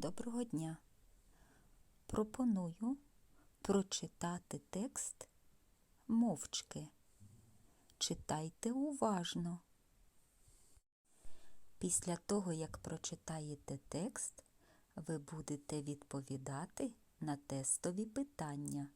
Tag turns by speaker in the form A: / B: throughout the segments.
A: Доброго дня! Пропоную прочитати текст мовчки. Читайте уважно. Після того, як прочитаєте текст, ви будете відповідати на тестові питання.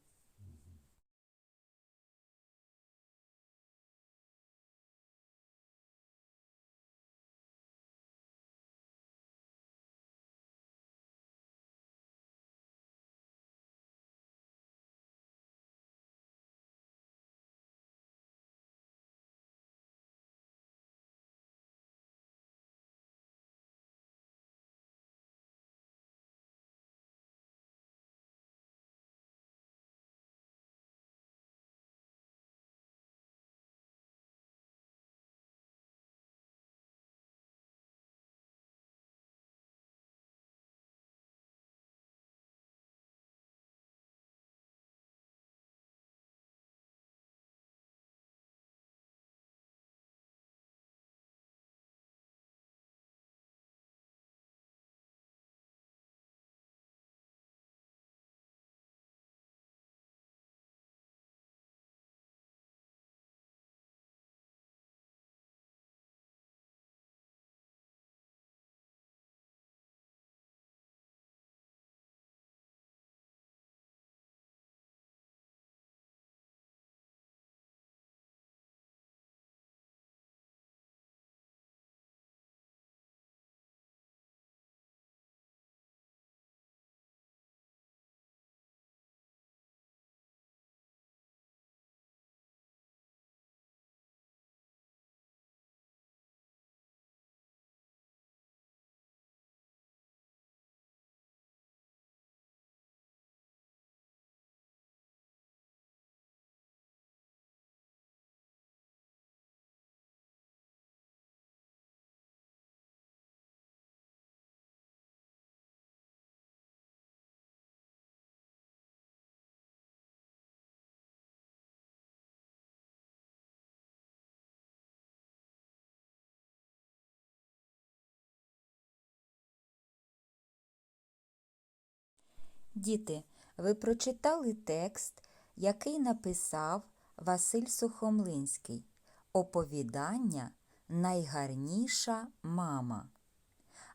A: Діти, ви прочитали текст, який написав Василь Сухомлинський. Оповідання Найгарніша мама.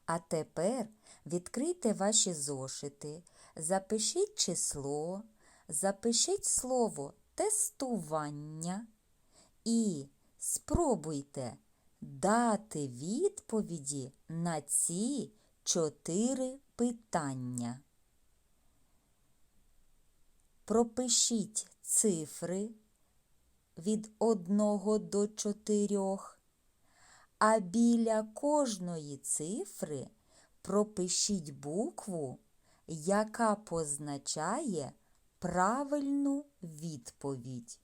A: А тепер відкрийте ваші зошити, запишіть число, запишіть слово тестування і спробуйте дати відповіді на ці чотири питання. Пропишіть цифри від 1 до 4, а біля кожної цифри пропишіть букву, яка позначає правильну відповідь.